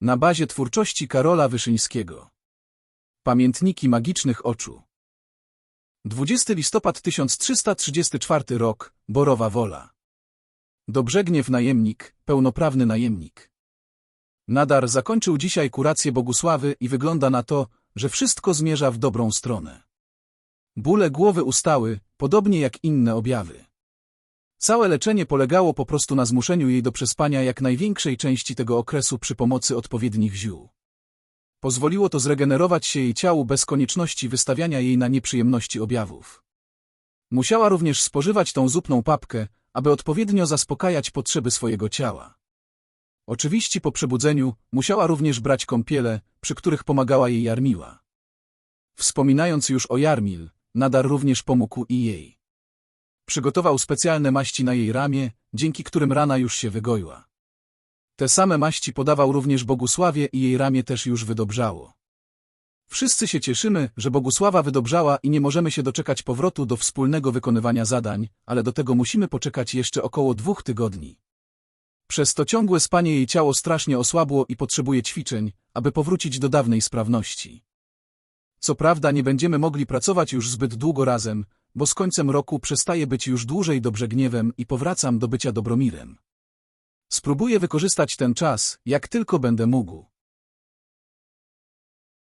Na bazie twórczości Karola Wyszyńskiego. Pamiętniki magicznych oczu. 20 listopad 1334 rok, Borowa Wola. Dobrzegniew najemnik, pełnoprawny najemnik. Nadar zakończył dzisiaj kurację Bogusławy i wygląda na to, że wszystko zmierza w dobrą stronę. Bóle głowy ustały, podobnie jak inne objawy. Całe leczenie polegało po prostu na zmuszeniu jej do przespania jak największej części tego okresu przy pomocy odpowiednich ziół. Pozwoliło to zregenerować się jej ciału bez konieczności wystawiania jej na nieprzyjemności objawów. Musiała również spożywać tą zupną papkę, aby odpowiednio zaspokajać potrzeby swojego ciała. Oczywiście po przebudzeniu musiała również brać kąpiele, przy których pomagała jej Jarmiła. Wspominając już o Jarmil, Nadar również pomógł i jej. Przygotował specjalne maści na jej ramię, dzięki którym rana już się wygoiła. Te same maści podawał również Bogusławie i jej ramię też już wydobrzało. Wszyscy się cieszymy, że Bogusława wydobrzała i nie możemy się doczekać powrotu do wspólnego wykonywania zadań, ale do tego musimy poczekać jeszcze około dwóch tygodni. Przez to ciągłe spanie jej ciało strasznie osłabło i potrzebuje ćwiczeń, aby powrócić do dawnej sprawności. Co prawda nie będziemy mogli pracować już zbyt długo razem, bo z końcem roku przestaję być już dłużej Dobrzegniewem i powracam do bycia Dobromirem. Spróbuję wykorzystać ten czas, jak tylko będę mógł.